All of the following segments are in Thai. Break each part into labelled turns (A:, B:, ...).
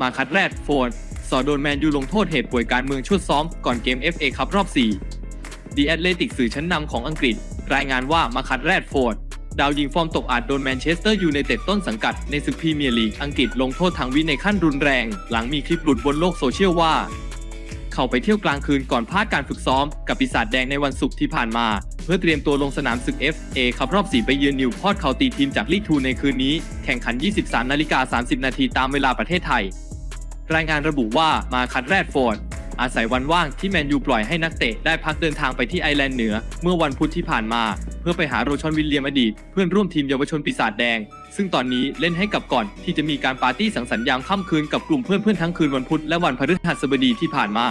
A: มาคัดแรดโฟนสอโดนแมนยูลงโทษเหตุป่วยการเมืองชุดซ้อมก่อนเกม FA คัพรอบ 4 ดีแอตเลติกสื่อชั้นนำของอังกฤษ รายงานว่ามาคัดแรดโฟร์ดดาวยิงฟอร์มตกอาจโดนแมนเชสเตอร์ยูไนเต็ดต้นสังกัดในศึกพรีเมียร์ลีกอังกฤษลงโทษทางวินัยขั้นรุนแรง หลังมีคลิปหลุดบนโลกโซเชียลว่า เขาไปเที่ยวกลางคืนก่อนพลาดการฝึกซ้อม กับปีศาจแดงในวันศุกร์ที่ผ่านมา เพื่อเตรียมตัวลงสนามศึก FA ครับรอบ4ไปเยือนนิวพอร์ตเคาตีทีมจากลีกทูในคืนนี้ แข่งขัน 23นาฬิกา30นาทีตามเวลาประเทศไทย รายงานระบุว่ามาคัดแรดโฟร์ดอาศัยวันว่างที่แมนยูปล่อยให้นักเตะได้พักเดินทางไปที่ไอร์แลนด์เหนือ เมื่อวันพุธที่ผ่านมา เพื่อไปหาโรชอนวิลเลียมอดีตเพื่อนร่วมทีมเยาวชนปีศาจแดง ซึ่งตอนนี้เล่นให้กับก่อนที่จะมีการปาร์ตี้สังสรรค์ยามค่ำคืนกับกลุ่มเพื่อนๆทั้งคืนวันพุธและวันพฤหัสบดีที่ผ่านมา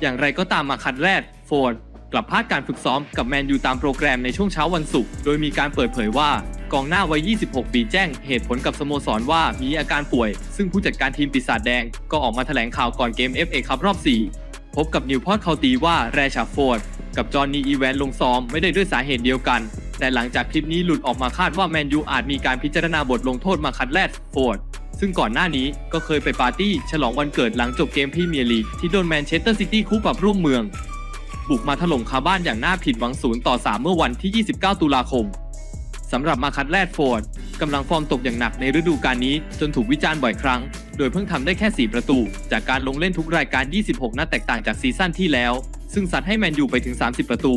A: อย่างไรก็ตามมาคัดแรกโฟร์ดกลับพลาดการฝึกซ้อมกับแมนยูตามโปรแกรมในช่วงเช้าวันศุกร์โดยมีการเปิดเผยว่า กองหน้าวัย 26 ปีแจ้งเหตุผลกับสโมสรว่ามีอาการป่วย ซึ่งผู้จัดการทีมปีศาจแดงก็ออกมาแถลงข่าวก่อนเกม FA คัพรอบ 4 พบกับนิวพอตเคาตีว่าแรชาร์ดโฟร์ดกับจอห์นนีอีแวนลงซ้อมไม่ได้ด้วยสาเหตุเดียวกัน แต่หลังจากคลิปนี้หลุดออกมาคาดว่าแมนยูอาจมีการพิจารณาบทลงโทษมาคัดแรดโฟร์ดซึ่งก่อนหน้านี้ก็เคยไปปาร์ตี้ฉลองวันเกิดหลังจบเกมพรีเมียร์ลีกที่โดนแมนเชสเตอร์ซิตี้คู่ปรับร่วมเมือง บุกมาถล่มคาบ้านอย่างน่าผิดหวังศูนย์ต่อ3เมื่อวันที่ 29 ตุลาคม สำหรับมาคัดแรดโฟร์ดกำลังฟอร์มตกอย่างหนักในฤดูกาลนี้จนถูกวิจารณ์บ่อยครั้ง โดยเพิ่งทำได้แค่ 4 ประตู จากการลงเล่นทุกรายการ 26 นัดแตกต่างจากซีซั่นที่แล้ว ซึ่งสัดให้แมนยูไปถึง 30 ประตู